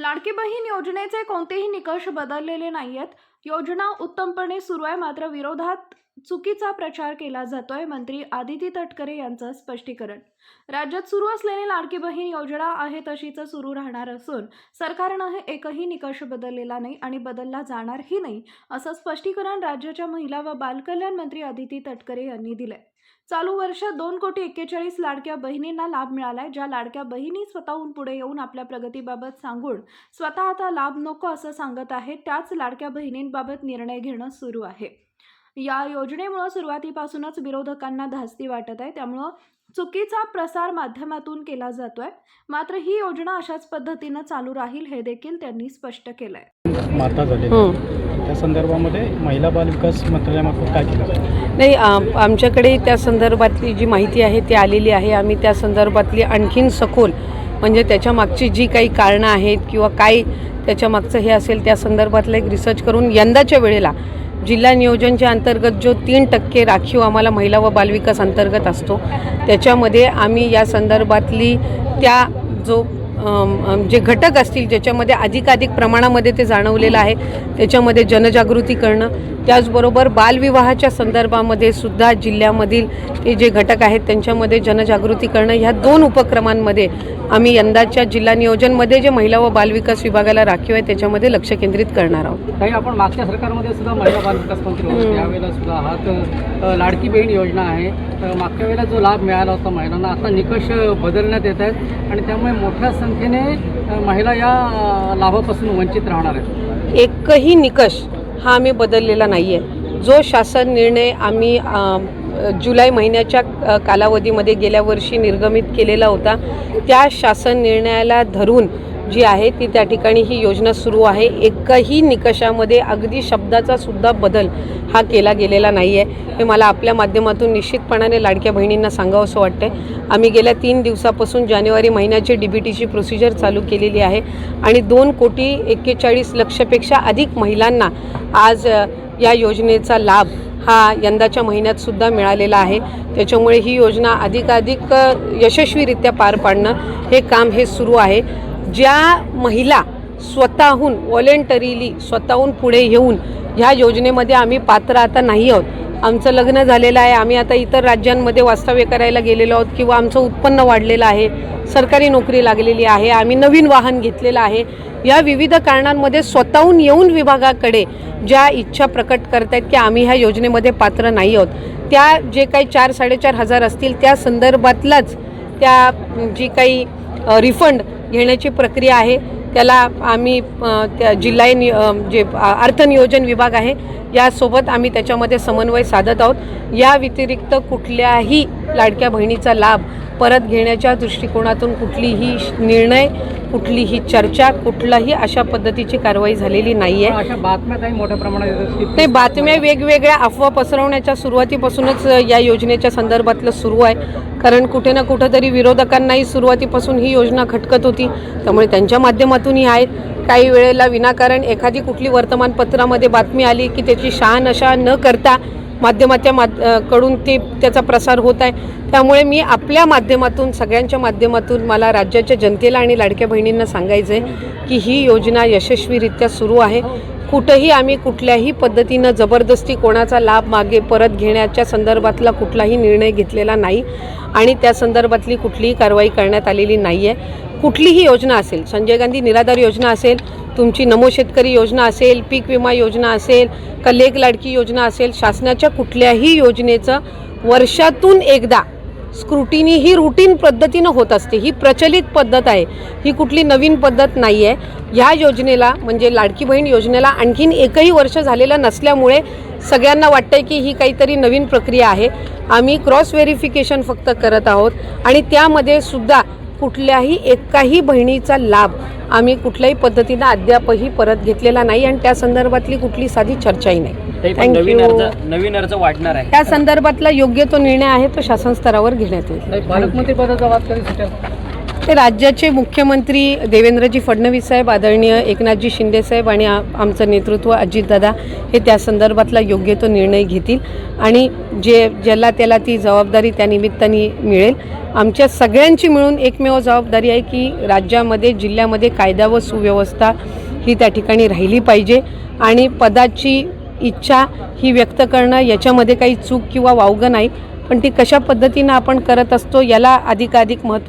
लाडकी बहीण योजनेचे कोणतेही निकष बदललेले नाहीयेत. योजना उत्तमपणे सुरू आहे मात्र विरोधात चुकीचा प्रचार केला जातोय मंत्री आदिती तटकरे यांचं स्पष्टीकरण. राज्यात सुरू असलेली लाडकी बहीण योजना आहे तशीच सुरू राहणार असून सरकारनं हे एकही निकष बदललेला नाही आणि बदलला जाणारही नाही असं स्पष्टीकरण राज्याच्या महिला व बालकल्याण मंत्री आदिती तटकरे यांनी दिलंय. चालू वर्षात दोन कोटी एक्केचाळीस लाडक्या बहिणींना लाभ मिळालाय ज्या लाडक्या बहिणी स्वतःहून पुढे येऊन आपल्या प्रगतीबाबत सांगून स्वतः आता लाभ नको असं सांगत आहेत त्याच लाडक्या बहिणींबाबत निर्णय घेणं सुरू आहे. या योजनेमुळं सुरुवातीपासूनच विरोधकांना धास्ती वाटत आहे त्यामुळं चुकीचा प्रसार माध्यमातून केला जातोय. मात्र ही योजना अशाच पद्धतीनं चालू राहील हे देखील त्यांनी स्पष्ट केलंय. त्या संदर्भामध्ये महिला बाल विकास मंत्रालयामार्फत काय केलं? नाही आम- आमच्याकडे त्या संदर्भातली जी माहिती आहे ती आलेली आहे. आम्ही त्या संदर्भातली आणखीन सखोल म्हणजे त्याच्या मागची जी काही कारणं आहेत किंवा काय त्याच्या मागचं हे असेल त्या संदर्भातलं एक रिसर्च करून यंदाच्या वेळेला जिल्हा नियोजनच्या अंतर्गत जो तीन टक्के राखीव आम्हाला महिला व बालविकास अंतर्गत असतो त्याच्यामध्ये आम्ही या संदर्भातली त्या जो जे घटक असतील ज्याच्यामध्ये अधिकाधिक प्रमाणामध्ये ते जाणवलेलं आहे त्याच्यामध्ये जनजागृती करणं त्याचबरोबर बालविवाहाच्या संदर्भामध्ये सुद्धा जिल्ह्यामधील ते जे घटक आहेत त्यांच्यामध्ये जनजागृती करणं ह्या दोन उपक्रमांमध्ये आम्ही यंदाच्या जिल्हा नियोजनमध्ये जे महिला व बालविकास विभागाला राखीव आहे त्याच्यामध्ये लक्ष केंद्रित करणार आहोत. काही आपण मागच्या सरकारमध्ये सुद्धा महिला बाल विकास मंत्री होते. त्यावेळेला सुद्धा हा लाडकी बहीण योजना आहे. मागच्या वेळेला जो लाभ मिळाला होता महिलांना आता निकष बदलण्यात येत आहेत आणि त्यामुळे मोठ्या संख्येने महिला या लाभापासून वंचित राहणार आहेत. एकही निकष हा आम्ही बदललेला नाही आहे जो शासन निर्णय आम्ही जुलै महिन्याच्या कालावधीमध्ये गेल्या वर्षी निर्गमित केलेला होता. त्या शासन निर्णयाला धरून जी आहे ती त्या ठिकाणी ही योजना सुरू आहे. एकही निकषामध्ये अगदी शब्दाचा सुद्धा बदल हा केला गेलेला नाही आहे हे मला आपल्या माध्यमातून निश्चितपणाने लाडक्या बहिणींना सांगावं असं वाटतं आम्ही गेल्या तीन दिवसापासून जानेवारी महिन्याची डी बी टीची प्रोसिजर चालू केलेली आहे आणि दोन कोटी एक्केचाळीस लक्षपेक्षा अधिक महिलांना आज या योजनेचा लाभ हा यंदाच्या महिन्यात सुद्धा मिळालेला आहे. त्याच्यामुळे ही योजना अधिकाधिक यशस्वीरित्या पार पाडणं हे काम हे सुरू आहे. ज्या महिला स्वतःहून व्हॉलेंटरीली स्वतःहून पुढे येऊन ह्या योजनेमध्ये आम्ही पात्र आता नाही आहोत. आमचं लग्न झालेलं आहे. आम्ही आता इतर राज्यांमध्ये वास्तव्य करायला गेलेलो आहोत किंवा आमचं उत्पन्न वाढलेलं आहे. सरकारी नोकरी लागलेली आहे. आम्ही नवीन वाहन घेतलेलं आहे. या विविध कारणांमध्ये स्वतःहून येऊन विभागाकडे ज्या इच्छा प्रकट करत आहेत की आम्ही ह्या योजनेमध्ये पात्र नाही आहोत त्या जे काही चार साडेचार हजार असतील त्या संदर्भातलाच त्या जी काही रिफंड घेण्याची प्रक्रिया आहे. त्याला आम्ही त्या जिल्हा जे अर्थनियोजन विभाग आहे यासोबत आम्ही त्याच्यामध्ये समन्वय साधत आहोत. या व्यतिरिक्त कुठल्याही लाडक्या बहिणीचा लाभ परत घेण्याच्या दृष्टिकोनातून कुठलीही निर्णय कुठलीही चर्चा कुठलाही अशा पद्धतीची कारवाई झालेली नाही आहे अशा बातम्या काही मोठ्या प्रमाणात ते बातम्या वेगवेगळ्या अफवा पसरवण्याच्या सुरुवातीपासूनच या योजनेच्या संदर्भातलं सुरू आहे. कारण कुठे ना कुठंतरी विरोधकांनाही सुरुवातीपासून ही योजना खटकत होती. त्यामुळे त्यांच्या माध्यमातूनही आहेत. काही वेळेला विनाकारण एखादी कुठली वर्तमानपत्रामध्ये बातमी आली की त्याची शहानशा न करता माध्यमाच्या माधकडून ते त्याचा प्रसार होत आहे. त्यामुळे मी आपल्या माध्यमातून सगळ्यांच्या माध्यमातून मला राज्याच्या जनतेला आणि लाडक्या बहिणींना सांगायचं आहे की ही योजना यशस्वीरित्या सुरू आहे. कुठंही आम्ही कुठल्याही पद्धतीनं जबरदस्ती कोणाचा लाभ मागे परत घेण्याच्या संदर्भातला कुठलाही निर्णय घेतलेला नाही आणि त्या संदर्भातली कुठलीही कारवाई करण्यात आलेली नाही आहे कुठलीही योजना असेल संजय गांधी निराधार योजना असेल तुमची नमो शेतकरी योजना असेल पीक विमा योजना असेल का लेख लाडकी योजना असेल शासनाच्या कुठल्याही योजनेचं वर्षातून एकदा स्क्रुटिनी ही रुटीन पद्धतीनं होत असते. ही प्रचलित पद्धत आहे. ही कुठली नवीन पद्धत नाही आहे ह्या योजनेला म्हणजे लाडकी बहीण योजनेला आणखीन एकही वर्ष झालेलं नसल्यामुळे सगळ्यांना वाटतंय की ही काहीतरी नवीन प्रक्रिया आहे. आम्ही क्रॉस व्हेरिफिकेशन फक्त करत आहोत. आणि त्यामध्ये सुद्धा कुठल्याही एकाही बहिणीचा लाभ आम्ही कुठल्याही पद्धतीनं अद्यापही परत घेतलेला नाही आणि त्या संदर्भातली कुठली साधी चर्चाही नाही. नवीन. अर्ज नवीन अर्ज वाढणार आहे. त्या संदर्भातला योग्य तो निर्णय आहे तो शासन स्तरावर घेण्यात येईल. नाही, पालकमंत्री पदाचा वाद कधी सुटेल? ते राज्याचे मुख्यमंत्री देवेंद्रजी फडणवीस साहेब आदरणीय एकनाथजी शिंदे साहेब आणि आमचं नेतृत्व अजितदादा हे त्या संदर्भातला योग्य तो निर्णय घेतील. आणि जे ज्याला त्याला ती जबाबदारी त्या निमित्ताने मिळेल. आमच्या सगळ्यांची मिळून एकमेव जबाबदारी आहे की राज्यामध्ये जिल्ह्यामध्ये कायदा व सुव्यवस्था ही त्या ठिकाणी राहिली पाहिजे. आणि पदाची इच्छा ही व्यक्त करणं याच्यामध्ये काही चूक किंवा वावगं नाही. पण ती कशा पद्धतीनं आपण करत असतो याला अधिकाधिक महत्त्व